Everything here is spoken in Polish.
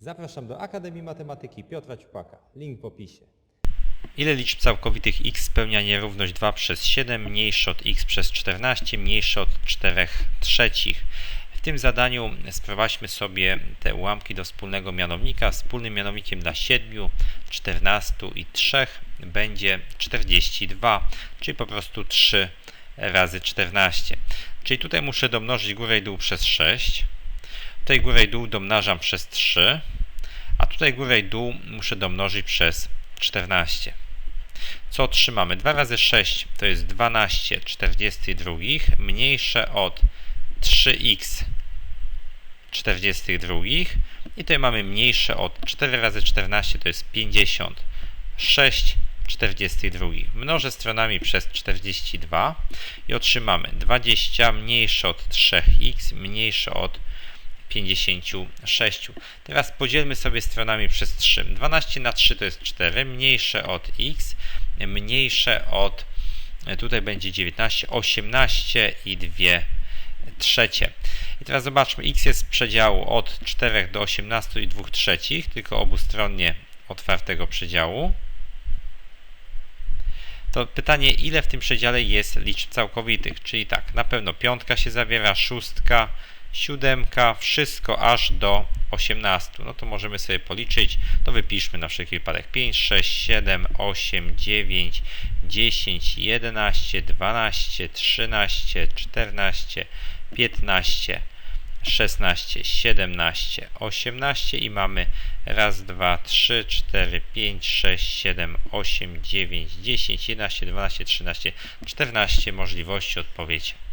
Zapraszam do Akademii Matematyki Piotra Ciupaka. Link w opisie. Ile liczb całkowitych x spełnia nierówność 2 przez 7 mniejsze od x przez 14 mniejsze od 4 trzecich? W tym zadaniu sprowadźmy sobie te ułamki do wspólnego mianownika. Wspólnym mianownikiem dla 7, 14 i 3 będzie 42, czyli po prostu 3 razy 14. Czyli tutaj muszę domnożyć górę i dół przez 6. Tutaj górę i dół domnażam przez 3, a tutaj górę i dół muszę domnożyć przez 14. Co otrzymamy? 2 razy 6 to jest 12 42 mniejsze od 3x 42 i tutaj mamy mniejsze od 4 razy 14 to jest 56 42. Mnożę stronami przez 42 i otrzymamy 20 mniejsze od 3x mniejsze od 56. Teraz podzielmy sobie stronami przez 3. 12 na 3 to jest 4, mniejsze od x, mniejsze od, tutaj będzie 19, 18 i 2 trzecie. I teraz zobaczmy, x jest z przedziału od 4 do 18 i 2 trzecich, tylko obustronnie otwartego przedziału. To pytanie, ile w tym przedziale jest liczb całkowitych? Czyli tak, na pewno piątka się zawiera, szóstka, siódemka, wszystko aż do 18. No to możemy sobie policzyć. To wypiszmy na wszelki wypadek 5, 6, 7, 8, 9, 10, 11, 12, 13, 14, 15, 16, 17, 18 i mamy raz, dwa, trzy, cztery, pięć, sześć, siedem, osiem, dziewięć, dziesięć, 11, 12, 13, 14 możliwości odpowiedź A.